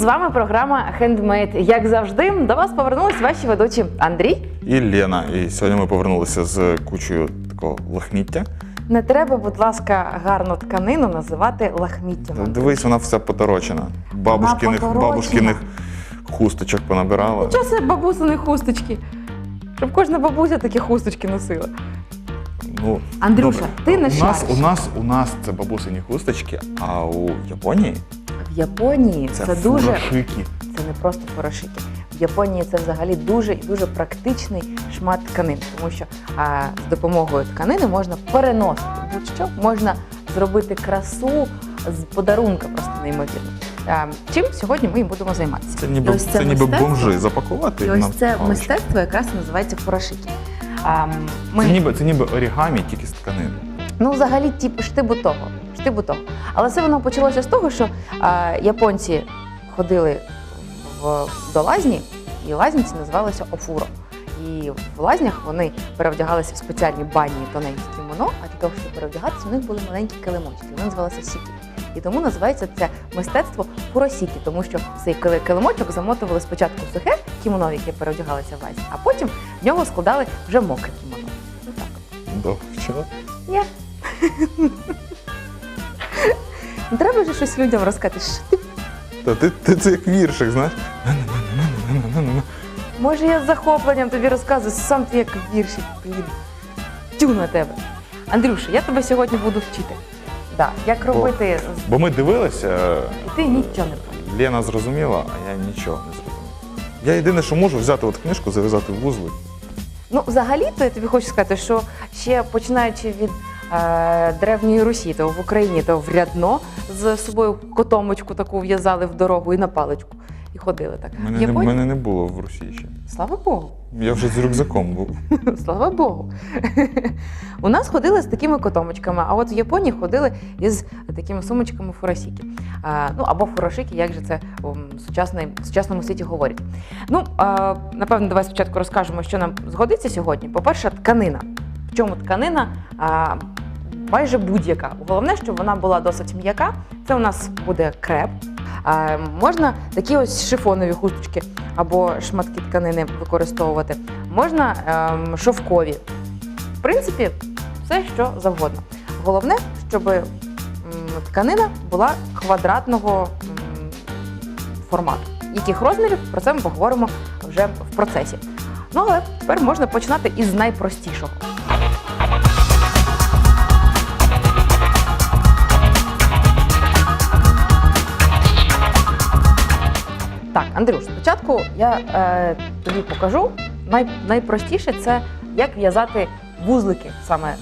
З вами програма Handmade. Як завжди, до вас повернулись ваші ведучі Андрій. і Лена. І сьогодні ми повернулися з кучою такого лахміття. Не треба, будь ласка, гарну тканину називати лахміттям. Дивись, вона вся поторочена. Бабушкиних, поторочена. бабушкиних хусточок понабирала. Чого це бабусини хусточки? Щоб кожна бабуся такі хусточки носила. Ну, Андрюша, добре. ти не у нас, шариш. у нас у нас це бабусині хусточки, а у Японії В Японії це, це, дуже фурошики. це не просто порошики. В Японії це взагалі дуже і дуже практичний шмат тканин, тому що а, з допомогою тканини можна переносити будь-що, можна зробити красу з подарунка, просто неймовірно. А, чим сьогодні ми і будемо займатися? Це ніби, ось це, ніби бомжи запакувати. І ось це паличку. мистецтво якраз називається порошики. А, ми... Це ніби, це ніби орігамі, тільки з тканини. Ну, взагалі, типу, штибу того. Штибу того. Але це воно почалося з того, що а, японці ходили в, до лазні, і лазні ці називалися офуро. І в лазнях вони перевдягалися в спеціальні бані тоненькі кімоно, а для того, щоб перевдягатися, у них були маленькі килимочки. Вони називалися сікі. І тому називається це мистецтво фуросікі, тому що цей килимочок замотували спочатку в сухе кімоно, в яке перевдягалися в лазні, а потім в нього складали вже мокре кімоно. Ну так. Довчила. Ні. Треба ж щось людям розказати. Що ти? Та ти, ти це як віршик, знаєш? Може, я з захопленням тобі розказую, сам ти як віршик, блін. Тю на тебе. Андрюша, я тебе сьогодні буду вчити. Да, як робити, з- Бо ми дивилися, і ти нічого не пам'ятаєш. Лена зрозуміла, а я нічого не зрозумів. Я єдине, що можу взяти от книжку, зав'язати в вузли. Ну, взагалі-то я тобі хочу сказати, що ще починаючи від древньої Русі, то в Україні то в рядно з собою котомочку таку в'язали в дорогу і на паличку. І ходили так. Мене, не, Японії- мене не було в Росії ще. Слава Богу. Я вже з рюкзаком був. Слава Богу. У нас ходили з такими котомочками, а от в Японії ходили із такими сумочками фурасіки. А, ну або фурошики, як же це сучасний, в сучасному світі говорять. Ну, а, напевно, давай спочатку розкажемо, що нам згодиться сьогодні. По-перше, тканина. В чому тканина? А, майже будь-яка. Головне, щоб вона була досить м'яка. Це у нас буде креп. А, можна такі ось шифонові хусточки або шматки тканини використовувати. Можна ем, шовкові. В принципі, все що завгодно. Головне, щоб тканина була квадратного формату. Яких розмірів про це ми поговоримо вже в процесі. Ну але тепер можна починати із найпростішого. Андрюш, спочатку я е, тобі покажу. Най, найпростіше це як в'язати вузлики саме е,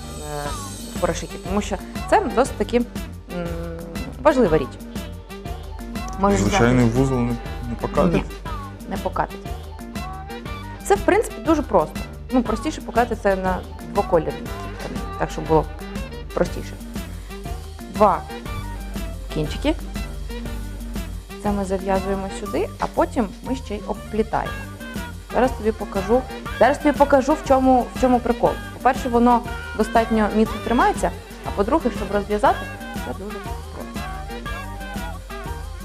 в порошики, тому що це досить таки м, важлива річ. Можеш Звичайний вузол не, не Ні, покатить. не покатить. Це, в принципі, дуже просто. Ну, простіше покати це на двоколірній так, щоб було простіше. Два кінчики. Це ми зав'язуємо сюди, а потім ми ще й обплітаємо. Зараз тобі покажу. Зараз тобі покажу, в чому, в чому прикол. По-перше, воно достатньо міцно тримається, а по-друге, щоб розв'язати, це дуже просто.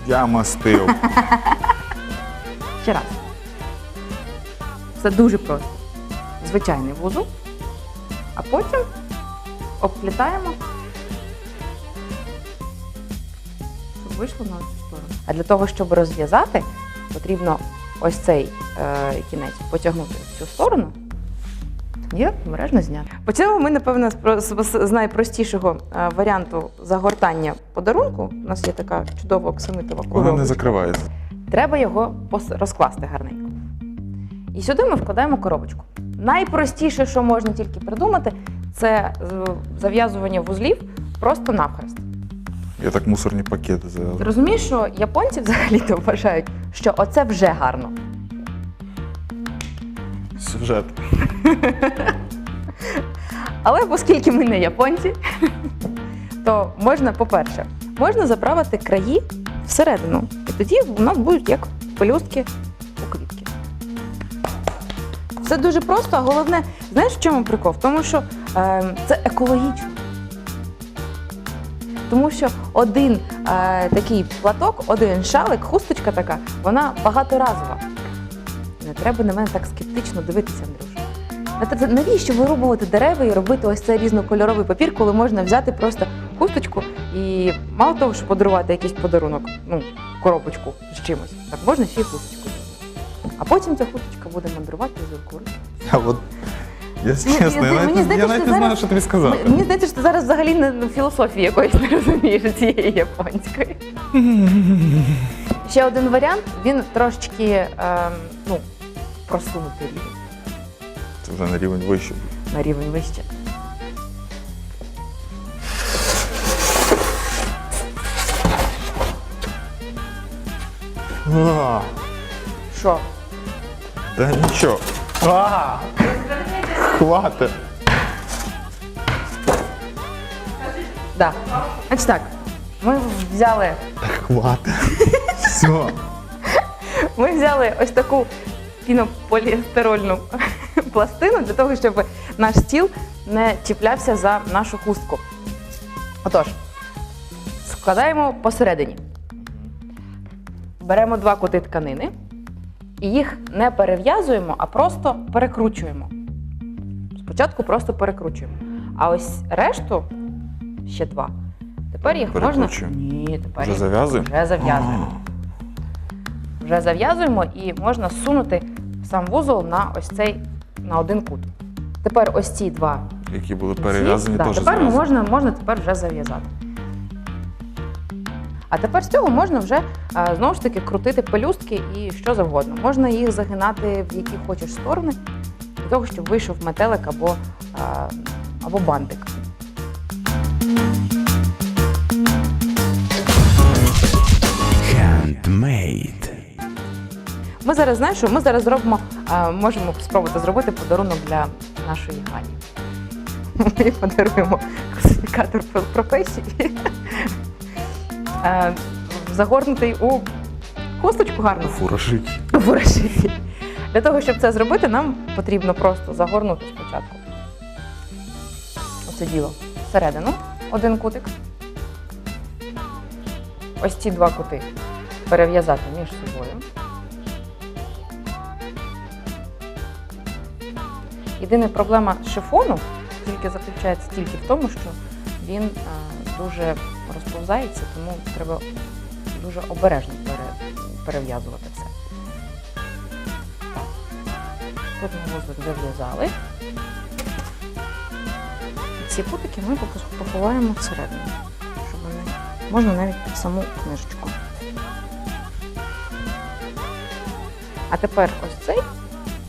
Я мастив. Ще раз. Все дуже просто. Звичайний вузол, а потім обплітаємо, щоб вийшло на. А для того, щоб розв'язати, потрібно ось цей е, кінець потягнути в цю сторону. І обережно зняти. Почнемо ми, напевно, з про- з з найпростішого е, варіанту загортання подарунку. У нас є така чудова оксамитова Вона не закривається. Треба його розкласти гарненько. І сюди ми вкладаємо коробочку. Найпростіше, що можна тільки придумати, це зав'язування вузлів просто навхрест. Я так мусорні пакети зав'язав. Розумієш, що японці взагалі-то вважають, що оце вже гарно. Сюжет. Але оскільки ми не японці, то можна, по-перше, можна заправити краї всередину. І тоді у нас будуть як пелюстки у квітки. Все дуже просто, а головне, знаєш, в чому прикол? В тому, що е, це екологічно. Тому що один е, такий платок, один шалик, хусточка така, вона багаторазова. Не треба на мене так скептично дивитися, Андрюша. Навіщо вирубувати дерева і робити ось цей різнокольоровий папір, коли можна взяти просто хусточку і мало того, що подарувати якийсь подарунок, ну, коробочку з чимось, так можна ще й хусточку. А потім ця хусточка буде мандрувати з кури. А от я Ну, чесно, я навіть, здається, я навіть не знаю, зараз- що тобі сказати. Мені здається, що ти зараз взагалі не ну, філософії якоїсь не розумієш цієї японської. Ще один варіант, він трошечки ем, ну, просунутий рівень, Це вже на рівень вище. на рівень вище. Що? Та нічого. А, Хватить. Да. Значить так, ми взяли, Хватить. Все. ми взяли ось таку пінополіестерольну пластину для того, щоб наш стіл не чіплявся за нашу хустку. Отож, складаємо посередині. Беремо два кути тканини і їх не перев'язуємо, а просто перекручуємо. Спочатку просто перекручуємо. А ось решту ще два. Тепер їх можна. Перекручуємо? Ні, тепер Вже їх зав'язуємо? вже зав'язуємо. Вже зав'язуємо і можна сунути сам вузол на ось цей на один кут. Тепер ось ці два Які були кінці, перев'язані, да, теж тепер зав'язані. можна, можна тепер вже зав'язати. А тепер з цього можна вже знову ж таки крутити пелюстки і що завгодно. Можна їх загинати в які хочеш сторони, того, щоб вийшов метелик або, або бантик. Handmade. Ми зараз знаєш, що ми зараз зробимо, можемо спробувати зробити подарунок для нашої Гані. Ми подаруємо класифікатор про- професій, Е, загорнутий у хусточку гарну. Фуражики. Фурашики. Для того, щоб це зробити, нам потрібно просто загорнути спочатку. Оце діло всередину, один кутик. Ось ці два кути перев'язати між собою. Єдина проблема шифону тільки заключається тільки в тому, що він е, дуже розповзається, тому треба дуже обережно перев'язувати все. Ми вузлик зав'язали. І ці кутики ми поховаємо всередину, щоб вони можна навіть під саму книжечку. А тепер ось цей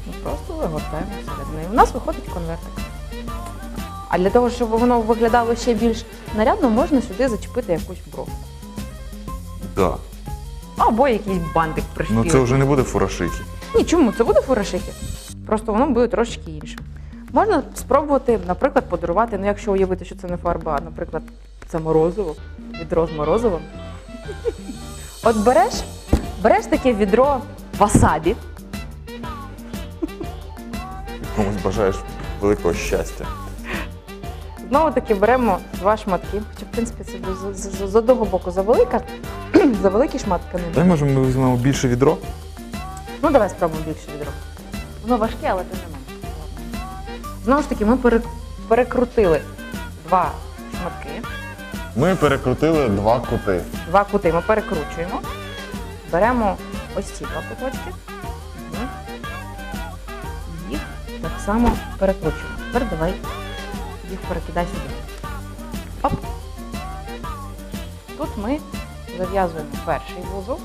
ми просто загортаємо всередину. І у нас виходить конвертик. А для того, щоб воно виглядало ще більш нарядно, можна сюди зачепити якусь бровку. Да. Або якийсь бантик Ну це вже не буде фуражики. Ні, чому? Це буде фурашики. Просто воно буде трошки іншим. Можна спробувати, наприклад, подарувати, ну якщо уявити, що це не фарба, а, наприклад, це морозиво, відро з морозивом. От береш, береш таке відро васабі, Комусь бажаєш великого щастя. знову таки беремо два шматки, хоча, в принципі, це з, з, з, з одного боку завелика, завеликий шмат тканини. Дай може ми візьмемо більше відро. Ну, давай спробуємо більше відро. Воно важке, але тим не менше. Знову ж таки, ми пере- перекрутили два шматки, Ми перекрутили два кути. два кути ми перекручуємо. Беремо ось ці два куточки. Мгм. Їх так само перекручуємо. Тепер давай їх перекидай сюди. Оп. Тут ми зав'язуємо перший вузол.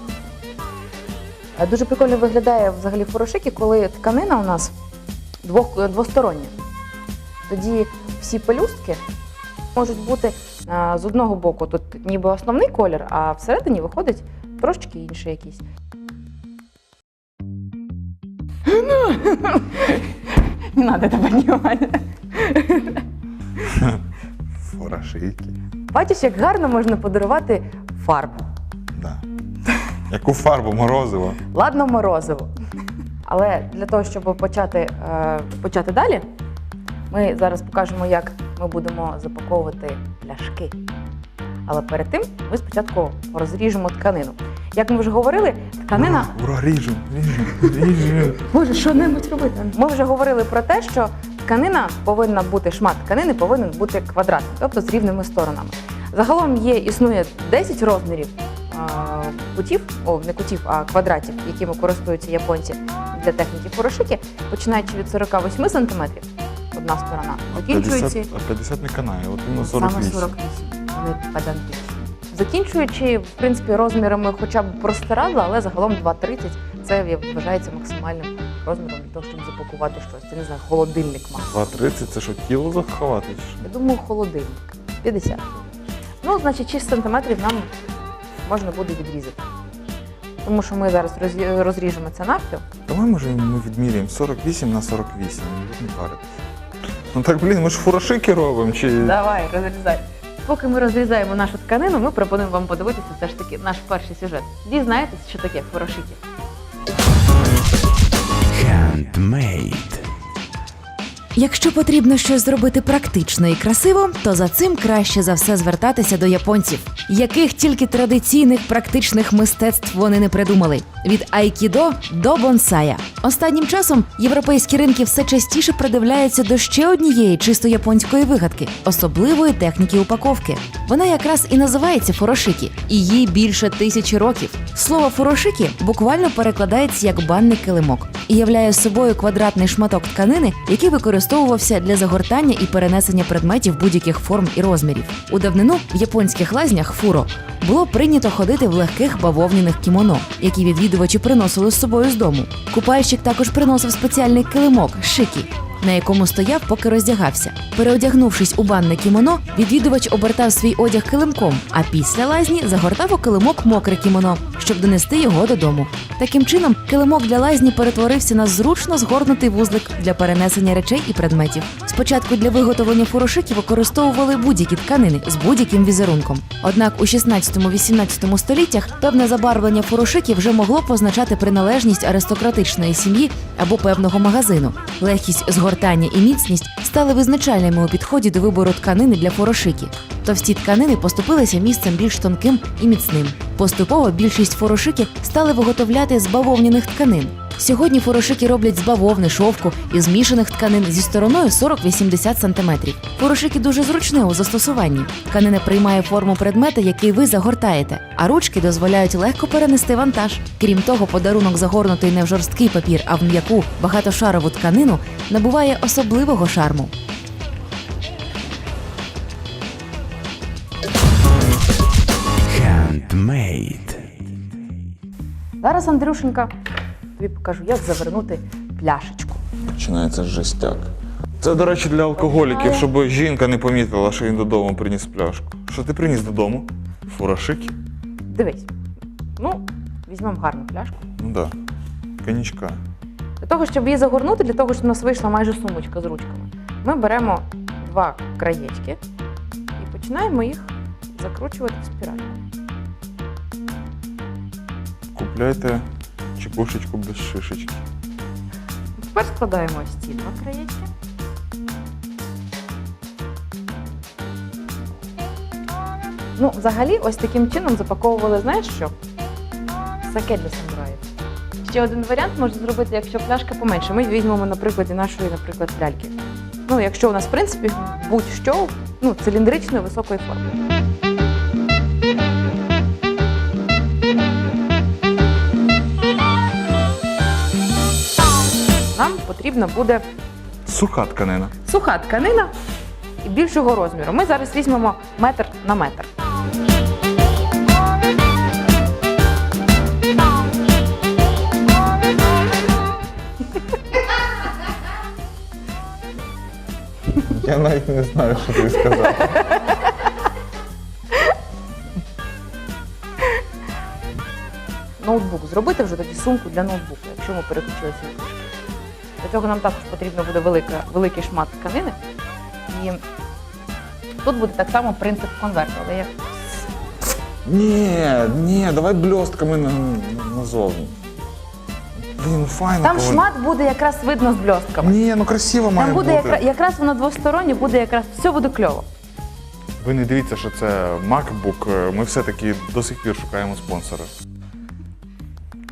Е, Дуже прикольно виглядає взагалі фурошики, коли тканина у нас двох, двостороння. Тоді всі пелюстки можуть бути а, з одного боку тут ніби основний колір, а всередині виходить трошечки інший якийсь. Не треба тебе піднімати. Фуражики. Бачиш, як гарно можна подарувати фарбу. Яку фарбу морозиво? Ладно, морозиво. Але для того, щоб почати, е, почати далі, ми зараз покажемо, як ми будемо запаковувати пляшки. Але перед тим ми спочатку розріжемо тканину. Як ми вже говорили, тканина Ура, ріжем, ріжем, ріжем. Може, що небудь робити. Ми вже говорили про те, що тканина повинна бути, шмат тканини повинен бути квадратним, тобто з рівними сторонами. Загалом є, існує 10 розмірів кутів, о, не кутів, а квадратів, якими користуються японці для техніки фурошики, починаючи від 48 см, одна сторона, А закінчуючи 50, а 50 не канає, от іменно саме 48. 48. Вони педантичні. Закінчуючи, в принципі, розмірами хоча б простирадла, але загалом 2,30 це вважається максимальним розміром для того, щоб запакувати щось. Це не знаю, холодильник мав. 2,30 це що, тіло заховати? Я думаю, холодильник 50. Ну, значить, 6 сантиметрів нам можна буде відрізати. Тому що ми зараз розріжемо це навпіл. Давай, може, ми відміряємо 48 на 48, ну. Ну так, блін, ми ж фурошики робимо, чи... Давай, розрізай. Поки ми розрізаємо нашу тканину, ми пропонуємо вам подивитися все ж таки наш перший сюжет. Дізнаєтесь, що таке фурошики. Handmade. Якщо потрібно щось зробити практично і красиво, то за цим краще за все звертатися до японців, яких тільки традиційних практичних мистецтв вони не придумали від айкідо до бонсая. Останнім часом європейські ринки все частіше придивляються до ще однієї чисто японської вигадки особливої техніки упаковки. Вона якраз і називається фурошики, і їй більше тисячі років. Слово фурошики буквально перекладається як банний килимок і являє собою квадратний шматок тканини, який використовувався для загортання і перенесення предметів будь-яких форм і розмірів. У давнину в японських лазнях фуро було прийнято ходити в легких бавовняних кімоно, які відвідувачі приносили з собою з дому. Купальщик також приносив спеціальний килимок шикі. На якому стояв, поки роздягався. Переодягнувшись у банне кімоно, відвідувач обертав свій одяг килимком, а після лазні загортав у килимок мокре кімоно, щоб донести його додому. Таким чином, килимок для лазні перетворився на зручно згорнутий вузлик для перенесення речей і предметів. Спочатку для виготовлення фурошиків використовували будь-які тканини з будь-яким візерунком. Однак у 16-18 століттях певне забарвлення фурошиків вже могло позначати приналежність аристократичної сім'ї або певного магазину. Легкість згортання і міцність стали визначальними у підході до вибору тканини для форошики. Товсті тканини поступилися місцем більш тонким і міцним. Поступово більшість форошики стали виготовляти з бавовняних тканин. Сьогодні фурошики роблять з бавовни, шовку і змішаних тканин зі стороною 40-80 см. Фурошики дуже зручні у застосуванні. Тканина приймає форму предмета, який ви загортаєте, а ручки дозволяють легко перенести вантаж. Крім того, подарунок загорнутий не в жорсткий папір, а в м'яку багатошарову тканину набуває особливого шарму. Handmade. Зараз, Андрюшенька, тобі покажу, як завернути пляшечку. Починається жестяк. Це, до речі, для алкоголіків, щоб жінка не помітила, що він додому приніс пляшку. Що ти приніс додому? Фурошики? Дивись. Ну, візьмемо гарну пляшку. Ну так. Да. Коньячка. Для того, щоб її загорнути, для того, щоб у нас вийшла майже сумочка з ручками, ми беремо два краєчки і починаємо їх закручувати в спіраль. Купляйте чекушечку без шишечки. Тепер складаємо ось ці краєчки. Ну, взагалі, ось таким чином запаковували, знаєш що? Саке для самураїв. Ще один варіант можна зробити, якщо пляшка поменше. Ми візьмемо на прикладі нашої, наприклад, ляльки. Ну, якщо у нас, в принципі, будь-що ну, циліндричної високої форми. Нам потрібно буде Суха тканина. суха тканина і більшого розміру. Ми зараз візьмемо метр на метр. Я навіть не знаю, що ти сказав. Ноутбук зробити вже тоді сумку для ноутбуку, якщо ми переключилися на книжки. Для цього нам також потрібно буде велика, великий шмат тканини. І тут буде так само принцип конверту, але я Ні, ні, давай бльостками на, назовні. Блін, ну файно. Там коли- шмат буде якраз видно з бльостками. Ні, ну красиво має Там буде бути. якра- якраз воно двостороннє, буде якраз все буде кльово. Ви не дивіться, що це MacBook. Ми все-таки до сих пір шукаємо спонсора.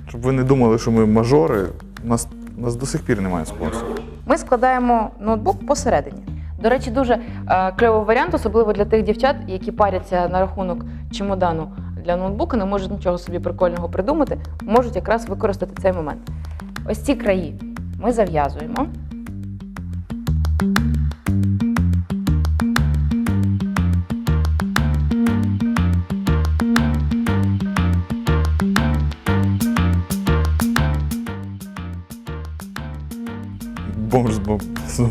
Щоб ви не думали, що ми мажори, у нас, у нас до сих пір немає спонсора. Ми складаємо ноутбук посередині. До речі, дуже е, кльовий варіант, особливо для тих дівчат, які паряться на рахунок чемодану для ноутбука, не можуть нічого собі прикольного придумати, можуть якраз використати цей момент. Ось ці краї ми зав'язуємо.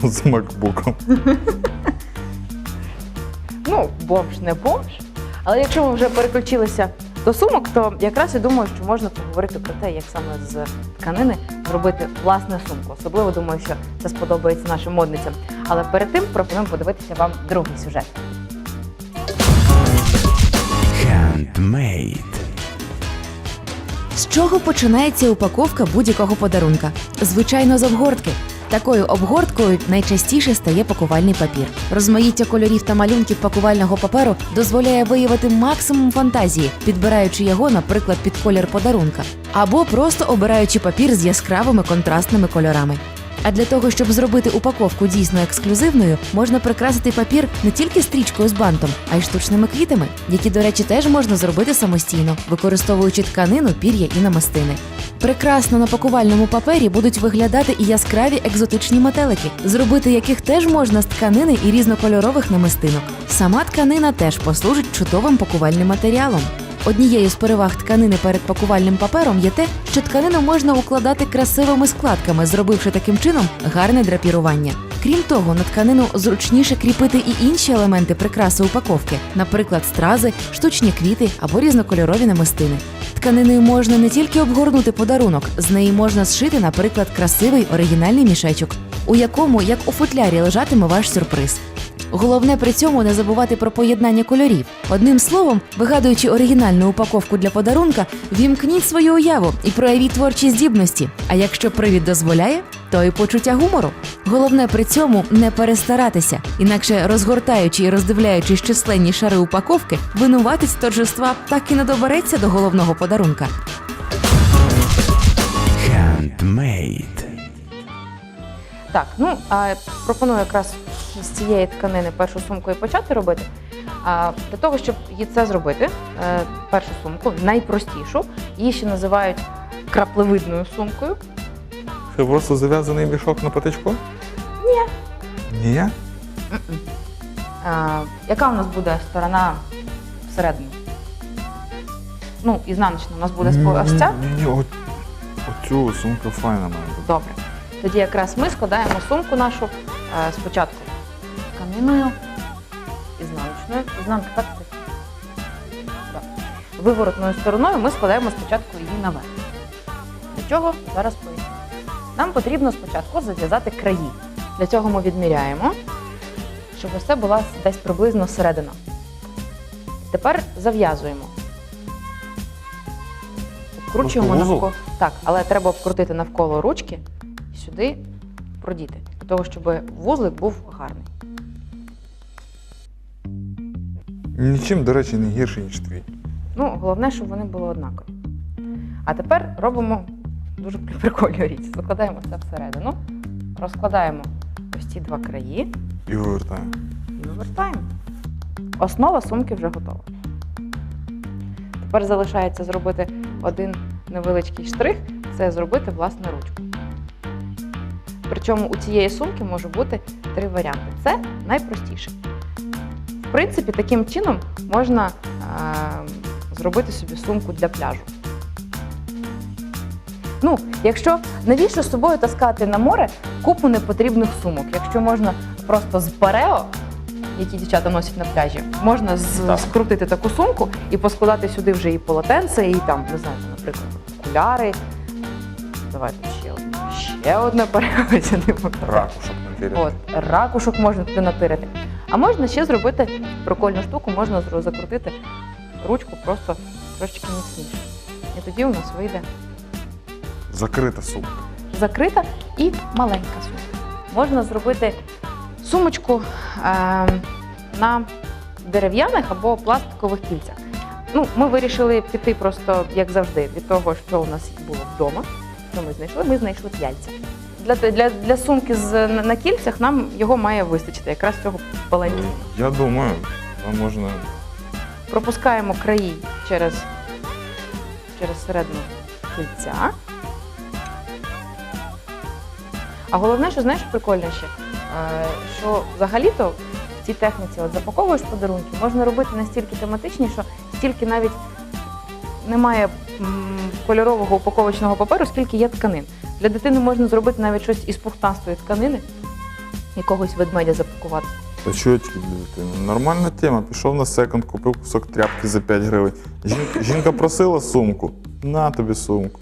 З, з макбуком. Ну, бомж не бомж. Але якщо ми вже переключилися до сумок, то якраз я думаю, що можна поговорити про те, як саме з тканини зробити власну сумку. Особливо думаю, що це сподобається нашим модницям. Але перед тим пропонуємо подивитися вам другий сюжет. Handmade. З чого починається упаковка будь-якого подарунка? Звичайно, з обгортки. Такою обгорткою найчастіше стає пакувальний папір. Розмаїття кольорів та малюнків пакувального паперу дозволяє виявити максимум фантазії, підбираючи його, наприклад, під колір подарунка, або просто обираючи папір з яскравими контрастними кольорами. А для того, щоб зробити упаковку дійсно ексклюзивною, можна прикрасити папір не тільки стрічкою з бантом, а й штучними квітами, які, до речі, теж можна зробити самостійно, використовуючи тканину, пір'я і намистини. Прекрасно на пакувальному папері будуть виглядати і яскраві екзотичні метелики, зробити яких теж можна з тканини і різнокольорових намистинок. Сама тканина теж послужить чудовим пакувальним матеріалом. Однією з переваг тканини перед пакувальним папером є те, що тканину можна укладати красивими складками, зробивши таким чином гарне драпірування. Крім того, на тканину зручніше кріпити і інші елементи прикраси упаковки, наприклад, стрази, штучні квіти або різнокольорові намистини. Тканиною можна не тільки обгорнути подарунок, з неї можна зшити, наприклад, красивий оригінальний мішечок, у якому, як у футлярі, лежатиме ваш сюрприз. Головне при цьому не забувати про поєднання кольорів. Одним словом, вигадуючи оригінальну упаковку для подарунка, вімкніть свою уяву і проявіть творчі здібності. А якщо привід дозволяє, то і почуття гумору. Головне при цьому не перестаратися, інакше розгортаючи і роздивляючись численні шари упаковки, винуватець торжества так і не добереться до головного подарунка. Handmade. Так, ну а пропоную якраз з цієї тканини першу сумку і почати робити. А для того, щоб її це зробити, е, першу сумку, найпростішу, її ще називають краплевидною сумкою. Це просто зав'язаний мішок на патичку? Ні. Ні? А, яка у нас буде сторона всередині? Ну, ізнаночна у нас буде ось ця. Ні, ні, оцю сумка файна має бути. Добре. Тоді якраз ми складаємо сумку нашу е, спочатку тканиною, ізнаночною. Ізнанка так? Так. Виворотною стороною ми складаємо спочатку її наверх. Для чого? Зараз поясню. Нам потрібно спочатку зав'язати краї. Для цього ми відміряємо, щоб ось це була десь приблизно середина. Тепер зав'язуємо. Обкручуємо навколо. Так, але треба обкрутити навколо ручки і сюди продіти, для того, щоб вузлик був гарний. Нічим, до речі, не гірший, ніж твій. Ну, головне, щоб вони були однакові. А тепер робимо дуже прикольну річ. Закладаємо це всередину, розкладаємо ось ці два краї І вивертаємо. і вивертаємо. Основа сумки вже готова. Тепер залишається зробити один невеличкий штрих це зробити власне ручку. Причому у цієї сумки може бути три варіанти. Це найпростіший. В принципі, таким чином можна е, зробити собі сумку для пляжу. Ну, якщо навіщо з собою таскати на море купу непотрібних сумок, якщо можна просто з парео, які дівчата носять на пляжі, можна з- скрутити таку сумку і поскладати сюди вже і полотенце, і там, не знаю, наприклад, окуляри. Давайте ще одне. Ще одне парео сюди. Ракушок От, ракушок можна туди натирити. А можна ще зробити прикольну штуку, можна закрутити ручку просто трошечки міцніше. І тоді у нас вийде Закрита сумка. закрита і маленька сумка. Можна зробити сумочку е, на дерев'яних або пластикових кільцях. Ну, ми вирішили піти просто, як завжди, від того, що у нас було вдома. Що ми знайшли? Ми знайшли п'яльця. Для, для, для сумки з, на, кільцях нам його має вистачити, якраз цього балансу. Я думаю, там можна. Пропускаємо краї через, через середину кільця. А головне, що знаєш, прикольно ще, Е, що взагалі-то в цій техніці от запаковуєш подарунки, можна робити настільки тематичні, що стільки навіть немає м, кольорового упаковочного паперу, скільки є тканин. Для дитини можна зробити навіть щось із пухтастої тканини, якогось ведмедя запакувати. Та чотки для дитини. Нормальна тема. Пішов на секонд, купив кусок тряпки за 5 гривень. Жінка, жінка просила сумку. На тобі сумку.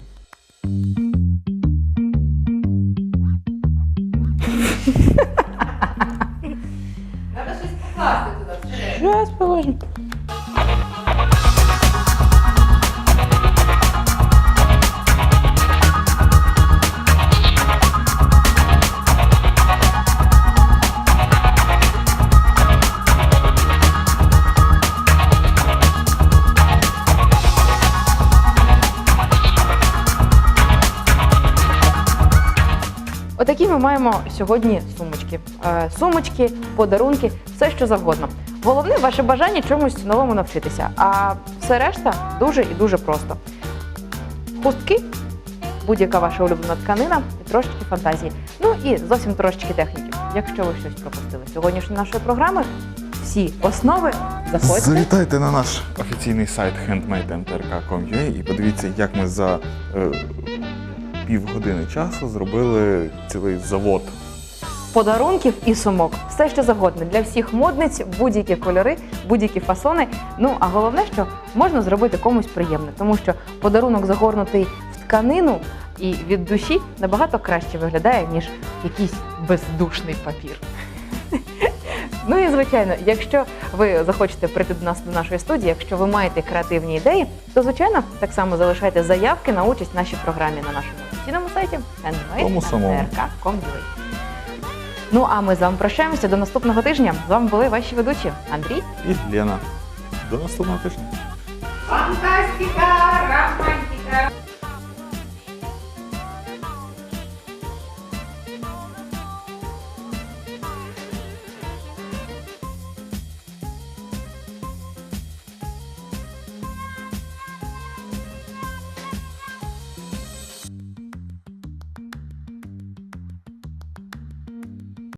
Зараз положимо. Ми маємо сьогодні сумочки. Е, Сумочки, подарунки, все що завгодно. Головне ваше бажання чомусь новому навчитися. А все решта дуже і дуже просто. Хустки, будь-яка ваша улюблена тканина і трошечки фантазії. Ну і зовсім трошечки техніки. Якщо ви щось пропустили сьогоднішньої нашої програми, всі основи заходьте. Завітайте на наш офіційний сайт handmade.mtrk.com.ua і подивіться, як ми за е, півгодини часу зробили цілий завод. подарунків і сумок. Все, що завгодно для всіх модниць, будь-які кольори, будь-які фасони. Ну а головне, що можна зробити комусь приємне, тому що подарунок загорнутий в тканину і від душі набагато краще виглядає, ніж якийсь бездушний папір. Ну і звичайно, якщо ви захочете прийти до нас до нашої студії, якщо ви маєте креативні ідеї, то звичайно так само залишайте заявки на участь в нашій програмі на нашому офіційному сайті Тому Ну а ми з вами прощаємося до наступного тижня. З вами були ваші ведучі Андрій І Лена. До наступного тижня. Фантастика!